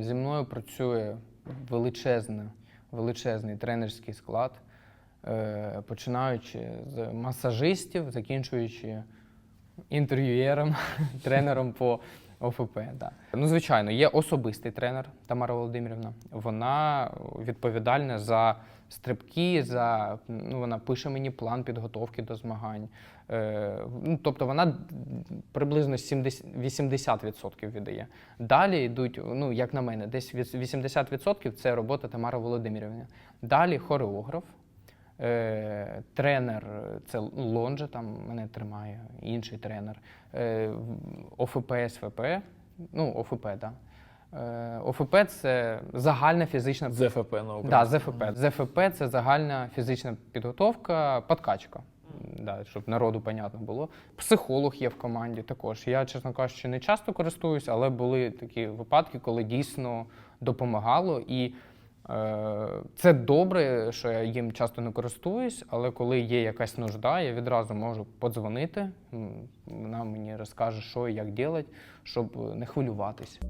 Зі мною працює величезний, величезний тренерський склад, е, починаючи з масажистів, закінчуючи інтерв'юєром, тренером по ОФП. Да. Ну, звичайно, є особистий тренер Тамара Володимирівна. Вона відповідальна за стрибки, за ну, вона пише мені план підготовки до змагань. Е, ну, тобто вона приблизно 70, 80% віддає. Далі йдуть, ну як на мене, десь від 80% це робота Тамари Володимирівни. Dалі хореограф. Е, тренер, це Лонжа, там мене тримає, інший тренер. Е, ОФП, СВП, ну, ОФП, так. Да. Е, ОФП це загальна фізична ЗФП на Да, ЗФП. ЗФП це загальна фізична підготовка, подкачка. Да, щоб народу понятно було. Психолог є в команді також. Я, чесно кажучи, не часто користуюсь, але були такі випадки, коли дійсно допомагало. І це добре, що я їм часто не користуюсь, але коли є якась нужда, я відразу можу подзвонити. Вона мені розкаже, що і як робити, щоб не хвилюватись.